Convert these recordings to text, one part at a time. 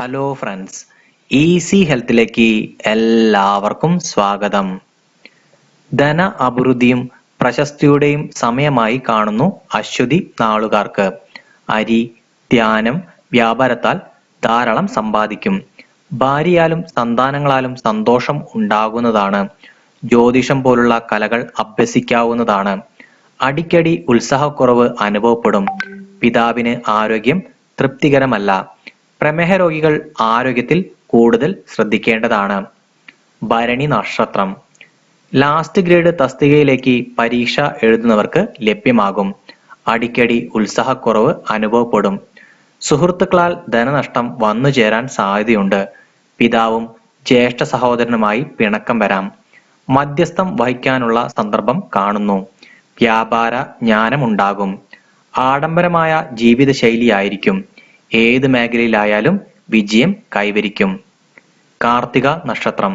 Hello friends easy ഹെൽത്തിലേക്ക് എല്ലാവർക്കും സ്വാഗതം. ധന അഭിവൃദ്ധിയും പ്രശസ്തിയുടെയും സമയമായി കാണുന്നു അശ്വതി നാളുകാർക്ക്. അരി ധ്യാനം വ്യാപാരത്താൽ ധാരാളം സമ്പാദിക്കും. ഭാര്യയാലും സന്താനങ്ങളാലും സന്തോഷം ഉണ്ടാകുന്നതാണ്. ജ്യോതിഷം പോലുള്ള കലകൾ അഭ്യസിക്കാവുന്നതാണ്. അടിക്കടി ഉത്സാഹക്കുറവ് അനുഭവപ്പെടും. പിതാവിന് ആരോഗ്യം തൃപ്തികരമല്ല. പ്രമേഹ രോഗികൾ ആരോഗ്യത്തിൽ കൂടുതൽ ശ്രദ്ധിക്കേണ്ടതാണ്. ഭരണി നക്ഷത്രം. ലാസ്റ്റ് ഗ്രേഡ് തസ്തികയിലേക്ക് പരീക്ഷ എഴുതുന്നവർക്ക് ലഭ്യമാകും. അടിക്കടി ഉത്സാഹക്കുറവ് അനുഭവപ്പെടും. സുഹൃത്തുക്കളാൽ ധനനഷ്ടം വന്നു ചേരാൻ സാധ്യതയുണ്ട്. പിതാവും ജ്യേഷ്ഠ സഹോദരനുമായി പിണക്കം വരാം. മധ്യസ്ഥം വഹിക്കാനുള്ള സന്ദർഭം കാണുന്നു. വ്യാപാര ജ്ഞാനമുണ്ടാകും. ആഡംബരമായ ജീവിതശൈലിയായിരിക്കും. ഏത് മേഖലയിലായാലും വിജയം കൈവരിക്കും. കാർത്തിക നക്ഷത്രം.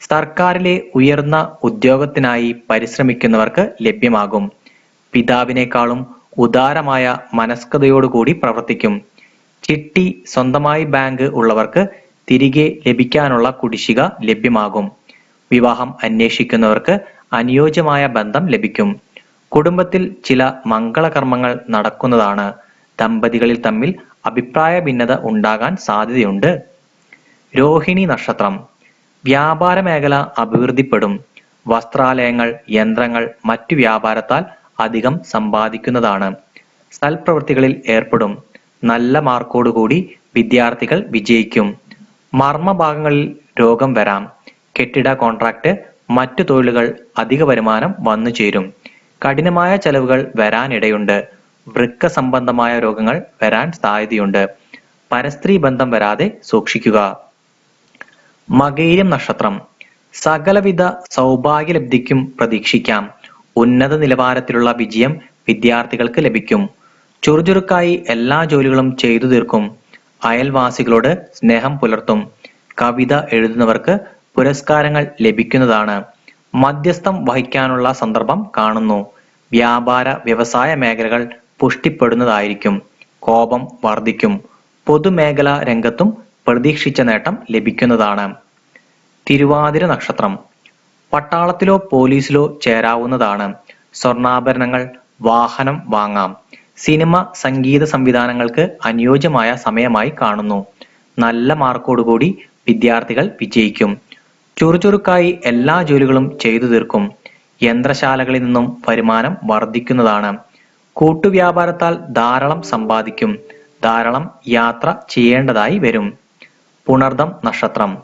സർക്കാരിലെ ഉയർന്ന ഉദ്യോഗത്തിനായി പരിശ്രമിക്കുന്നവർക്ക് ലഭ്യമാകും. പിതാവിനേക്കാളും ഉദാരമായ മനസ്കതയോടുകൂടി പ്രവർത്തിക്കും. ചിട്ടി സ്വന്തമായി ബാങ്ക് ഉള്ളവർക്ക് തിരികെ ലഭിക്കാനുള്ള കുടിശ്ശിക ലഭ്യമാകും. വിവാഹം അന്വേഷിക്കുന്നവർക്ക് അനുയോജ്യമായ ബന്ധം ലഭിക്കും. കുടുംബത്തിൽ ചില മംഗളകർമ്മങ്ങൾ നടക്കുന്നതാണ്. ദമ്പതികളിൽ തമ്മിൽ അഭിപ്രായ ഭിന്നത ഉണ്ടാകാൻ സാധ്യതയുണ്ട്. രോഹിണി നക്ഷത്രം. വ്യാപാര മേഖല അഭിവൃദ്ധിപ്പെടും. വസ്ത്രാലയങ്ങൾ യന്ത്രങ്ങൾ മറ്റു വ്യാപാരത്താൽ അധികം സമ്പാദിക്കുന്നതാണ്. സൽപ്രവൃത്തികളിൽ ഏർപ്പെടും. നല്ല മാർക്കോടുകൂടി വിദ്യാർത്ഥികൾ വിജയിക്കും. മർമ്മഭാഗങ്ങളിൽ രോഗം വരാം. കെട്ടിട കോൺട്രാക്ട് മറ്റു തൊഴിലുകൾ അധിക വരുമാനം വന്നു ചേരും കഠിനമായ ചെലവുകൾ വരാനിടയുണ്ട്. വൃക്ക സംബന്ധമായ രോഗങ്ങൾ വരാൻ സാധ്യതയുണ്ട്. പരസ്ത്രീ ബന്ധം വരാതെ സൂക്ഷിക്കുക. മകയിരം നക്ഷത്രം. സകലവിധ സൗഭാഗ്യലബ്ധിക്കും പ്രതീക്ഷിക്കാം. ഉന്നത നിലവാരത്തിലുള്ള വിജയം വിദ്യാർത്ഥികൾക്ക് ലഭിക്കും. ചുറുചുറുക്കായി എല്ലാ ജോലികളും ചെയ്തു തീർക്കും. അയൽവാസികളോട് സ്നേഹം പുലർത്തും. കവിത എഴുതുന്നവർക്ക് പുരസ്കാരങ്ങൾ ലഭിക്കുന്നതാണ്. മധ്യസ്ഥം വഹിക്കാനുള്ള സന്ദർഭം കാണുന്നു. വ്യാപാര വ്യവസായ മേഖലകൾ പുഷ്ടിപ്പെടുന്നതായിരിക്കും. കോപം വർദ്ധിക്കും. പൊതുമേഖലാ രംഗത്തും പ്രതീക്ഷിച്ച നേട്ടം ലഭിക്കുന്നതാണ്. തിരുവാതിര നക്ഷത്രം. പട്ടാളത്തിലോ പോലീസിലോ ചേരാവുന്നതാണ്. സ്വർണാഭരണങ്ങൾ വാഹനം വാങ്ങാം. സിനിമ സംഗീത സംവിധാനങ്ങൾക്ക് അനുയോജ്യമായ സമയമായി കാണുന്നു. നല്ല മാർക്കോടുകൂടി വിദ്യാർത്ഥികൾ വിജയിക്കും. ചുറുചുറുക്കായി എല്ലാ ജോലികളും ചെയ്തു തീർക്കും. യന്ത്രശാലകളിൽ നിന്നും വരുമാനം വർദ്ധിക്കുന്നതാണ്. കൂട്ടുവ്യാപാരത്താൽ ധാരാളം സമ്പാദിക്കും. ധാരാളം യാത്ര ചെയ്യേണ്ടതായി വരും. പുണർദം നക്ഷത്രം.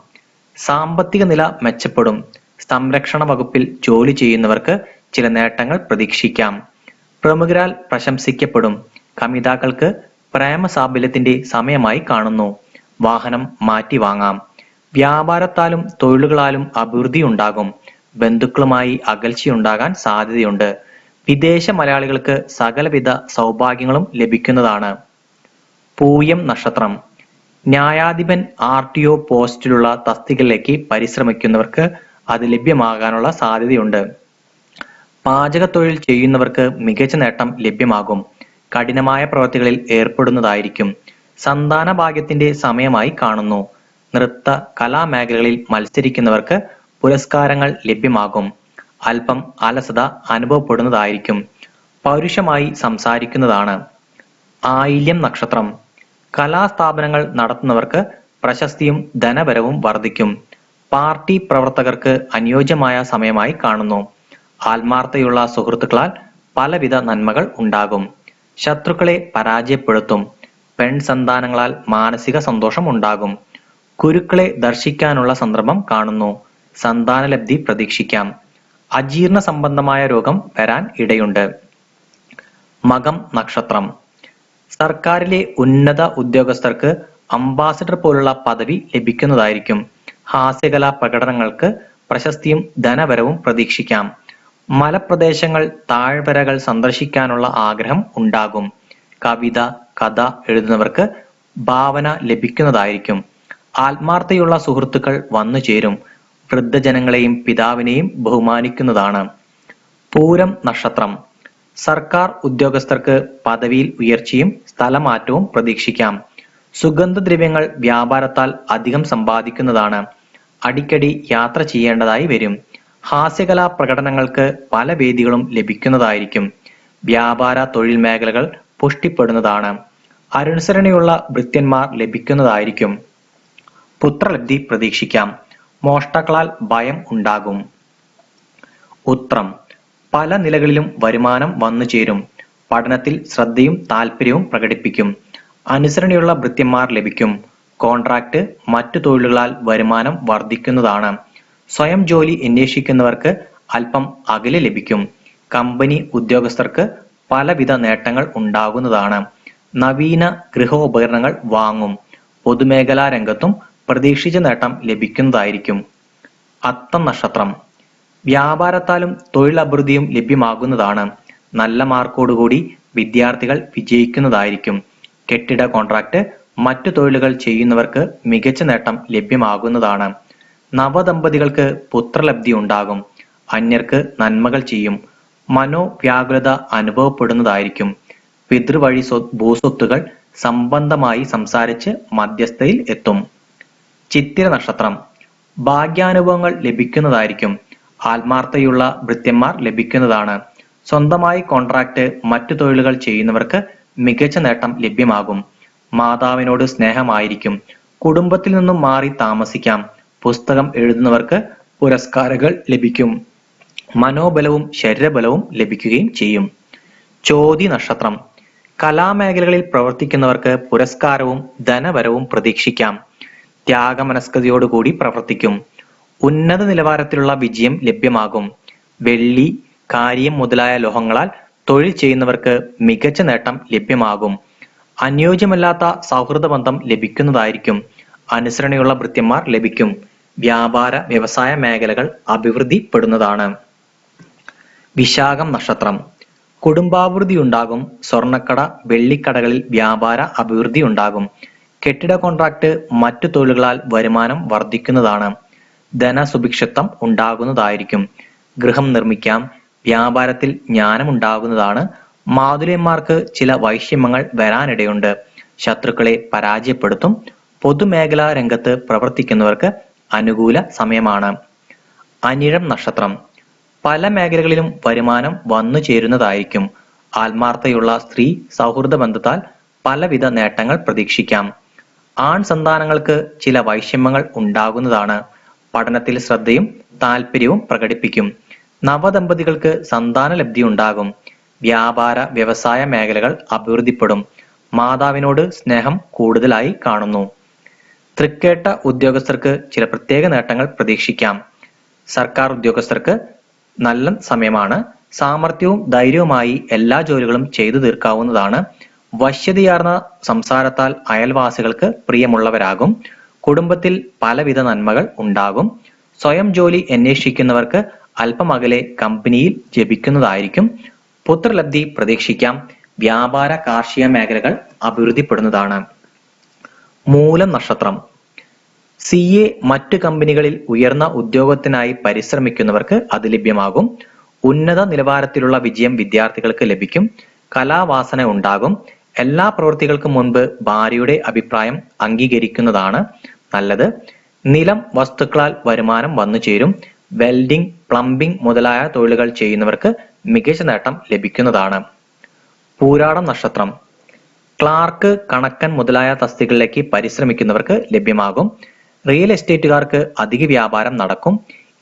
സാമ്പത്തിക നില മെച്ചപ്പെടും. സംരക്ഷണ വകുപ്പിൽ ജോലി ചെയ്യുന്നവർക്ക് ചില നേട്ടങ്ങൾ പ്രതീക്ഷിക്കാം. പ്രമുഖരാൽ പ്രശംസിക്കപ്പെടും. കമിതാക്കൾക്ക് പ്രേമസാബല്യത്തിന്റെ സമയമായി കാണുന്നു. വാഹനം മാറ്റി വാങ്ങാം. വ്യാപാരത്താലും തൊഴിലുകളാലും അഭിവൃദ്ധി ഉണ്ടാകും ബന്ധുക്കളുമായി അകൽച്ചയുണ്ടാകാൻ സാധ്യതയുണ്ട്. വിദേശ മലയാളികൾക്ക് സകലവിധ സൗഭാഗ്യങ്ങളും ലഭിക്കുന്നതാണ്. പൂയം നക്ഷത്രം. ന്യായാധിപൻ ആർ ടി ഒ പോസ്റ്റിലുള്ള തസ്തികയിലേക്ക് പരിശ്രമിക്കുന്നവർക്ക് അത് ലഭ്യമാകാനുള്ള സാധ്യതയുണ്ട്. പാചക തൊഴിൽ ചെയ്യുന്നവർക്ക് മികച്ച നേട്ടം ലഭ്യമാകും. കഠിനമായ പ്രവൃത്തികളിൽ ഏർപ്പെടുന്നതായിരിക്കും. സന്താന ഭാഗ്യത്തിന്റെ സമയമായി കാണുന്നു. നൃത്ത കലാമേഖലകളിൽ മത്സരിക്കുന്നവർക്ക് പുരസ്കാരങ്ങൾ ലഭ്യമാകും. അല്പം അലസത അനുഭവപ്പെടുന്നതായിരിക്കും. പൗരുഷമായി സംസാരിക്കുന്നതാണ്. ആയില്യം നക്ഷത്രം. കലാസ്ഥാപനങ്ങൾ നടത്തുന്നവർക്ക് പ്രശസ്തിയും ധനപരവും വർദ്ധിക്കും. പാർട്ടി പ്രവർത്തകർക്ക് അനുയോജ്യമായ സമയമായി കാണുന്നു. ആത്മാർത്ഥതയുള്ള സുഹൃത്തുക്കളാൽ പലവിധ നന്മകൾ ഉണ്ടാകും. ശത്രുക്കളെ പരാജയപ്പെടുത്തും. പെൺ സന്താനങ്ങളാൽ മാനസിക സന്തോഷം ഉണ്ടാകും. കുരുക്കളെ ദർശിക്കാനുള്ള സന്ദർഭം കാണുന്നു. സന്താനലബ്ധി പ്രതീക്ഷിക്കാം. അജീർണ സംബന്ധമായ രോഗം വരാൻ ഇടയുണ്ട്. മകം നക്ഷത്രം. സർക്കാരിലെ ഉന്നത ഉദ്യോഗസ്ഥർക്ക് അംബാസിഡർ പോലുള്ള പദവി ലഭിക്കുന്നതായിരിക്കും. ഹാസ്യകലാ പ്രകടനങ്ങൾക്ക് പ്രശസ്തിയും ധനവരവും പ്രതീക്ഷിക്കാം. മലപ്രദേശങ്ങൾ താഴ്വരകൾ സന്ദർശിക്കാനുള്ള ആഗ്രഹം ഉണ്ടാകും. കവിത കഥ എഴുതുന്നവർക്ക് ഭാവന ലഭിക്കുന്നതായിരിക്കും. ആത്മാർത്ഥയുള്ള സുഹൃത്തുക്കൾ വന്നു ചേരും വൃദ്ധജനങ്ങളെയും പിതാവിനെയും ബഹുമാനിക്കുന്നതാണ്. പൂരം നക്ഷത്രം. സർക്കാർ ഉദ്യോഗസ്ഥർക്ക് പദവിയിൽ ഉയർച്ചയും സ്ഥലമാറ്റവും പ്രതീക്ഷിക്കാം. സുഗന്ധദ്രവ്യങ്ങൾ വ്യാപാരത്താൽ അധികം സമ്പാദിക്കുന്നതാണ്. അടിക്കടി യാത്ര ചെയ്യേണ്ടതായി വരും. ഹാസ്യകലാ പ്രകടനങ്ങൾക്ക് പല വേദികളും ലഭിക്കുന്നതായിരിക്കും. വ്യാപാര തൊഴിൽ മേഖലകൾ പുഷ്ടിപ്പെടുന്നതാണ്. അനുസരണയുള്ള ഭൃത്യന്മാർ ലഭിക്കുന്നതായിരിക്കും. പുത്രലബ്ധി പ്രതീക്ഷിക്കാം. മോഷ്ടാക്കളാൽ ഭയം ഉണ്ടാകും. ഉത്രം. പല നിലകളിലും വരുമാനം വന്നു ചേരും. പഠനത്തിൽ ശ്രദ്ധയും താല്പര്യവും പ്രകടിപ്പിക്കും. അനുസരണയുള്ള ഭൃത്യന്മാർ ലഭിക്കും. കോൺട്രാക്ട് മറ്റു തൊഴിലുകളാൽ വരുമാനം വർദ്ധിക്കുന്നതാണ്. സ്വയം ജോലി അന്വേഷിക്കുന്നവർക്ക് അല്പം അകലെ ലഭിക്കും. കമ്പനി ഉദ്യോഗസ്ഥർക്ക് പലവിധ നേട്ടങ്ങൾ ഉണ്ടാകുന്നതാണ്. നവീന ഗൃഹോപകരണങ്ങൾ വാങ്ങും. പൊതുമേഖലാ രംഗത്തും പ്രതീക്ഷിച്ച നേട്ടം ലഭിക്കുന്നതായിരിക്കും. അത്തം നക്ഷത്രം വ്യാപാരത്താലും തൊഴിലഭിവൃദ്ധിയും ലഭ്യമാകുന്നതാണ്. നല്ല മാർക്കോടുകൂടി വിദ്യാർത്ഥികൾ വിജയിക്കുന്നതായിരിക്കും. കെട്ടിട കോൺട്രാക്ട് മറ്റു തൊഴിലുകൾ ചെയ്യുന്നവർക്ക് മികച്ച നേട്ടം ലഭ്യമാകുന്നതാണ്. നവദമ്പതികൾക്ക് പുത്രലബ്ധി ഉണ്ടാകും. അന്യർക്ക് നന്മകൾ ചെയ്യും. മനോവ്യാകുലത അനുഭവപ്പെടുന്നതായിരിക്കും. പിതൃവഴി സ്വ ഭൂസ്വത്തുകൾ സംബന്ധമായി സംസാരിച്ച് മധ്യസ്ഥയിൽ എത്തും. ചിത്തിര നക്ഷത്രം ഭാഗ്യാനുഭവങ്ങൾ ലഭിക്കുന്നതായിരിക്കും. ആത്മാർത്ഥതയുള്ള ഭൃത്യന്മാർ ലഭിക്കുന്നതാണ്. സ്വന്തമായി കോൺട്രാക്ട് മറ്റു തൊഴിലുകൾ ചെയ്യുന്നവർക്ക് മികച്ച നേട്ടം ലഭ്യമാകും. മാതാവിനോട് സ്നേഹമായിരിക്കും. കുടുംബത്തിൽ നിന്നും മാറി താമസിക്കാം. പുസ്തകം എഴുതുന്നവർക്ക് പുരസ്കാരങ്ങൾ ലഭിക്കും. മനോബലവും ശരീരബലവും ലഭിക്കുകയും ചെയ്യും. ചോതി നക്ഷത്രം. കലാമേഖലകളിൽ പ്രവർത്തിക്കുന്നവർക്ക് പുരസ്കാരവും ധനവരവും പ്രതീക്ഷിക്കാം. ത്യാഗമനസ്കതയോടുകൂടി പ്രവർത്തിക്കും. ഉന്നത നിലവാരത്തിലുള്ള വിജയം ലഭ്യമാകും. വെള്ളി കാര്യം മുതലായ ലോഹങ്ങളാൽ തൊഴിൽ ചെയ്യുന്നവർക്ക് മികച്ച നേട്ടം ലഭ്യമാകും. അനുയോജ്യമല്ലാത്ത സൗഹൃദ ബന്ധം ലഭിക്കുന്നതായിരിക്കും. അനുസരണയുള്ള ഭൃത്യന്മാർ ലഭിക്കും. വ്യാപാര വ്യവസായ മേഖലകൾ അഭിവൃദ്ധിപ്പെടുന്നതാണ്. വിശാഖം നക്ഷത്രം. കുടുംബാഭിവൃദ്ധി ഉണ്ടാകും സ്വർണക്കട വെള്ളിക്കടകളിൽ വ്യാപാര അഭിവൃദ്ധി ഉണ്ടാകും കെട്ടിട കോൺട്രാക്ട് മറ്റു തൊഴിലുകളാൽ വരുമാനം വർദ്ധിക്കുന്നതാണ്. ധനസുഭിക്ഷത്വം ഉണ്ടാകുന്നതായിരിക്കും. ഗൃഹം നിർമ്മിക്കാം. വ്യാപാരത്തിൽ ജ്ഞാനമുണ്ടാകുന്നതാണ്. മാതുര്യന്മാർക്ക് ചില വൈഷമ്യങ്ങൾ വരാനിടയുണ്ട്. ശത്രുക്കളെ പരാജയപ്പെടുത്തും. പൊതുമേഖലാ രംഗത്ത് പ്രവർത്തിക്കുന്നവർക്ക് അനുകൂല സമയമാണ്. അനിഴം നക്ഷത്രം. പല മേഖലകളിലും വരുമാനം വന്നു ചേരുന്നതായിരിക്കും. ആത്മാർത്ഥതയുള്ള സ്ത്രീ സൗഹൃദ ബന്ധത്താൽ പലവിധ നേട്ടങ്ങൾ പ്രതീക്ഷിക്കാം. ആൺ സന്താനങ്ങൾക്ക് ചില വൈഷമ്യങ്ങൾ ഉണ്ടാകുന്നതാണ്. പഠനത്തിൽ ശ്രദ്ധയും താല്പര്യവും പ്രകടിപ്പിക്കും. നവദമ്പതികൾക്ക് സന്താന ലബ്ധി ഉണ്ടാകും വ്യാപാര വ്യവസായ മേഖലകൾ അഭിവൃദ്ധിപ്പെടും. മാതാവിനോട് സ്നേഹം കൂടുതലായി കാണുന്നു. തൃക്കേട്ട ഉദ്യോഗസ്ഥർക്ക് ചില പ്രത്യേക നേട്ടങ്ങൾ പ്രതീക്ഷിക്കാം. സർക്കാർ ഉദ്യോഗസ്ഥർക്ക് നല്ല സമയമാണ്. സാമർഥ്യവും ധൈര്യവുമായി എല്ലാ ജോലികളും ചെയ്തു തീർക്കാവുന്നതാണ്. വശ്യതയാർന്ന സംസാരത്താൽ അയൽവാസികൾക്ക് പ്രിയമുള്ളവരാകും. കുടുംബത്തിൽ പലവിധ നന്മകൾ ഉണ്ടാകും. സ്വയം ജോലി അന്വേഷിക്കുന്നവർക്ക് അല്പമകലെ കമ്പനിയിൽ ജപിക്കുന്നതായിരിക്കും. പുത്രലബ്ധി പ്രതീക്ഷിക്കാം. വ്യാപാര കാർഷിക മേഖലകൾ അഭിവൃദ്ധിപ്പെടുന്നതാണ്. മൂലം നക്ഷത്രം സി എ മറ്റു കമ്പനികളിൽ ഉയർന്ന ഉദ്യോഗത്തിനായി പരിശ്രമിക്കുന്നവർക്ക് അത് ലഭ്യമാകും. ഉന്നത നിലവാരത്തിലുള്ള വിജയം വിദ്യാർത്ഥികൾക്ക് ലഭിക്കും. കലാവാസന ഉണ്ടാകും. എല്ലാ പ്രവൃത്തികൾക്കും മുൻപ് ഭാര്യയുടെ അഭിപ്രായം അംഗീകരിക്കുന്നതാണ് നല്ലത്. നിലം വസ്തുക്കളാൽ വരുമാനം വന്നു ചേരും. വെൽഡിംഗ് പ്ലംബിംഗ് മുതലായ തൊഴിലുകൾ ചെയ്യുന്നവർക്ക് മികച്ച നേട്ടം ലഭിക്കുന്നതാണ്. പൂരാടം നക്ഷത്രം. ക്ലാർക്ക് കണക്കൻ മുതലായ തസ്തികളിലേക്ക് പരിശ്രമിക്കുന്നവർക്ക് ലഭ്യമാകും. റിയൽ എസ്റ്റേറ്റുകാർക്ക് അധിക വ്യാപാരം നടക്കും.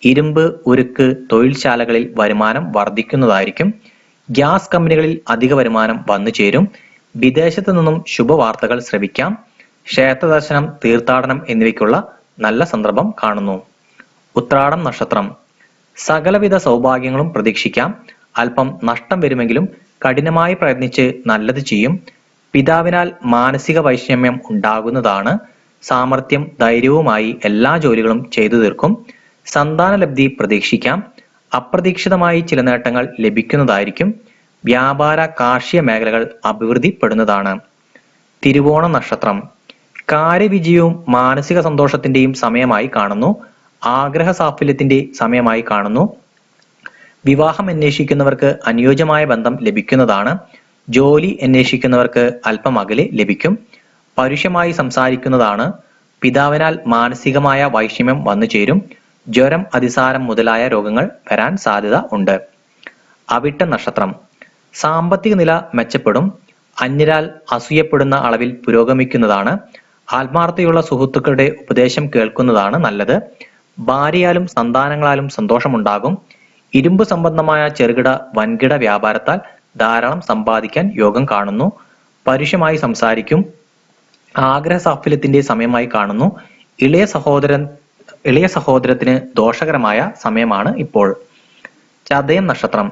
ഇരുമ്പ് ഉരുക്ക് തൊഴിൽശാലകളിൽ വരുമാനം വർദ്ധിക്കുന്നതായിരിക്കും. ഗ്യാസ് കമ്പനികളിൽ അധിക വരുമാനം വന്നു ചേരും. വിദേശത്തു നിന്നും ശുഭവാർത്തകൾ ശ്രവിക്കാം ക്ഷേത്രദർശനം തീർത്ഥാടനം എന്നിവയ്ക്കുള്ള നല്ല സന്ദർഭം കാണുന്നു. ഉത്രാടം നക്ഷത്രം. സകലവിധ സൗഭാഗ്യങ്ങളും പ്രതീക്ഷിക്കാം. അല്പം നഷ്ടം വരുമെങ്കിലും കഠിനമായി പ്രയത്നിച്ച് നല്ലത് ചെയ്യും. പിതാവിനാൽ മാനസിക വൈഷമ്യം ഉണ്ടാകുന്നതാണ്. സാമർത്ഥ്യം ധൈര്യവുമായി എല്ലാ ജോലികളും ചെയ്തു തീർക്കും. സന്താനലബ്ധി പ്രതീക്ഷിക്കാം. അപ്രതീക്ഷിതമായി ചില നേട്ടങ്ങൾ ലഭിക്കുന്നതായിരിക്കും. വ്യാപാര കാർഷിക മേഖലകൾ അഭിവൃദ്ധിപ്പെടുന്നതാണ്. തിരുവോണ നക്ഷത്രം. കാര്യവിജയവും മാനസിക സന്തോഷത്തിന്റെയും സമയമായി കാണുന്നു. ആഗ്രഹ സാഫല്യത്തിന്റെ സമയമായി കാണുന്നു. വിവാഹം അന്വേഷിക്കുന്നവർക്ക് അനുയോജ്യമായ ബന്ധം ലഭിക്കുന്നതാണ്. ജോലി അന്വേഷിക്കുന്നവർക്ക് അല്പം അകലെ ലഭിക്കും. പരുഷമായി സംസാരിക്കുന്നതാണ്. പിതാവിനാൽ മാനസികമായ വൈഷമ്യം വന്നു ചേരും. ജ്വരം അതിസാരം മുതലായ രോഗങ്ങൾ വരാൻ സാധ്യത ഉണ്ട്. അവിട്ട നക്ഷത്രം. സാമ്പത്തിക നില മെച്ചപ്പെടും അന്യരാൽ അസൂയപ്പെടുന്ന അളവിൽ പുരോഗമിക്കുന്നതാണ് ആത്മാർത്ഥതയുള്ള സുഹൃത്തുക്കളുടെ ഉപദേശം കേൾക്കുന്നതാണ് നല്ലത്. ഭാര്യയാലും സന്താനങ്ങളാലും സന്തോഷമുണ്ടാകും. ഇരുമ്പ് സംബന്ധമായ ചെറുകിട വൻകിട വ്യാപാരത്താൽ ധാരാളം സമ്പാദിക്കാൻ യോഗം കാണുന്നു. പരുഷമായി സംസാരിക്കും. ആഗ്രഹ സാഫല്യത്തിന്റെ സമയമായി കാണുന്നു. ഇളയ സഹോദരൻ ഇളയ സഹോദരത്തിന് ദോഷകരമായ സമയമാണ് ഇപ്പോൾ. ചതയം നക്ഷത്രം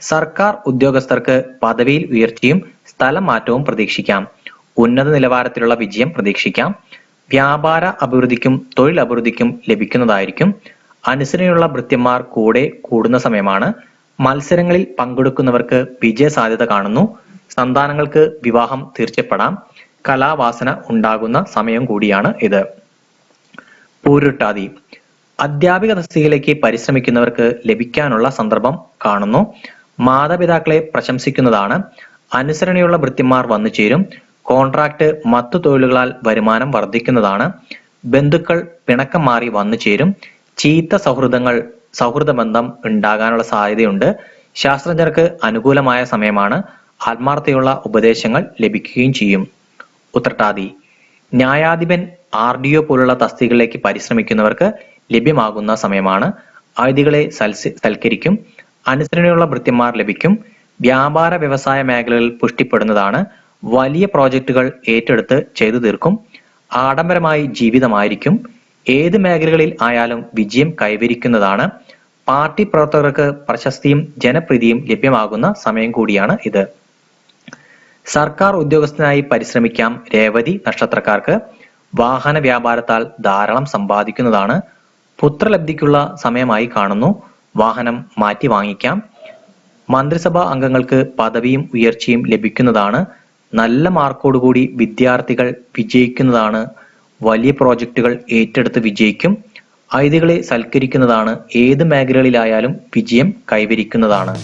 സർക്കാർ ഉദ്യോഗസ്ഥർക്ക് പദവിയിൽ ഉയർച്ചയും സ്ഥലമാറ്റവും പ്രതീക്ഷിക്കാം. ഉന്നത നിലവാരത്തിലുള്ള വിജയം പ്രതീക്ഷിക്കാം. വ്യാപാര അഭിവൃദ്ധിക്കും തൊഴിൽ അഭിവൃദ്ധിക്കും ലഭിക്കുന്നതായിരിക്കും. അനുസരണയുള്ള ഭൃത്യന്മാർ കൂടെ കൂടുന്ന സമയമാണ്. മത്സരങ്ങളിൽ പങ്കെടുക്കുന്നവർക്ക് വിജയ സാധ്യത കാണുന്നു. സന്താനങ്ങൾക്ക് വിവാഹം തീർച്ചപ്പെടാം. കലാവാസന ഉണ്ടാകുന്ന സമയം കൂടിയാണ് ഇത്. പൂരുട്ടാതി. അധ്യാപിക തസ്തികയിലേക്ക് പരിശ്രമിക്കുന്നവർക്ക് ലഭിക്കാനുള്ള സന്ദർഭം കാണുന്നു. മാതാപിതാക്കളെ പ്രശംസിക്കുന്നതാണ്. അനുസരണയുള്ള വൃത്തിമാർ വന്നു ചേരും. കോൺട്രാക്ട് മറ്റു തൊഴിലുകളാൽ വരുമാനം വർദ്ധിക്കുന്നതാണ്. ബന്ധുക്കൾ പിണക്കം മാറി വന്നു ചേരും. ചീത്ത സൗഹൃദങ്ങൾ സൗഹൃദ ബന്ധം ഉണ്ടാകാനുള്ള സാധ്യതയുണ്ട്. ശാസ്ത്രജ്ഞർക്ക് അനുകൂലമായ സമയമാണ്. ആത്മാർത്ഥയുള്ള ഉപദേശങ്ങൾ ലഭിക്കുകയും ചെയ്യും. ഉത്രട്ടാതി. ന്യായാധിപൻ ആർ ഡി ഒ പോലുള്ള തസ്തികളിലേക്ക് പരിശ്രമിക്കുന്നവർക്ക് ലഭ്യമാകുന്ന സമയമാണ്. അതിഥികളെ സൽക്കരിക്കും. അനുസരണയുള്ള വൃത്തിമാർ ലഭിക്കും. വ്യാപാര വ്യവസായ മേഖലകൾ പുഷ്ടിപ്പെടുന്നതാണ്. വലിയ പ്രോജക്റ്റുകൾ ഏറ്റെടുത്ത് ചെയ്തു തീർക്കും. ആഡംബരമായി ജീവിതമായിരിക്കും. ഏത് മേഖലകളിൽ ആയാലും വിജയം കൈവരിക്കുന്നതാണ്. പാർട്ടി പ്രവർത്തകർക്ക് പ്രശസ്തിയും ജനപ്രീതിയും ലഭ്യമാകുന്ന സമയം കൂടിയാണ് ഇത്. സർക്കാർ ഉദ്യോഗസ്ഥനായി പരിശ്രമിക്കാം രേവതി നക്ഷത്രക്കാർക്ക്. വാഹന വ്യാപാരത്താൽ ധാരാളം സമ്പാദിക്കുന്നതാണ്. പുത്രലബ്ധിക്കുള്ള സമയമായി കാണുന്നു. വാഹനം മാറ്റി വാങ്ങിക്കാം. മന്ത്രിസഭാ അംഗങ്ങൾക്ക് പദവിയും ഉയർച്ചയും ലഭിക്കുന്നതാണ് നല്ല മാർക്കോടുകൂടി വിദ്യാർത്ഥികൾ വിജയിക്കുന്നതാണ്. വലിയ പ്രോജക്റ്റുകൾ ഏറ്റെടുത്ത് വിജയിക്കും. ഐതികളെ സൽക്കരിക്കുന്നതാണ്. ഏത് മേഖലകളിലായാലും വിജയം കൈവരിക്കുന്നതാണ്.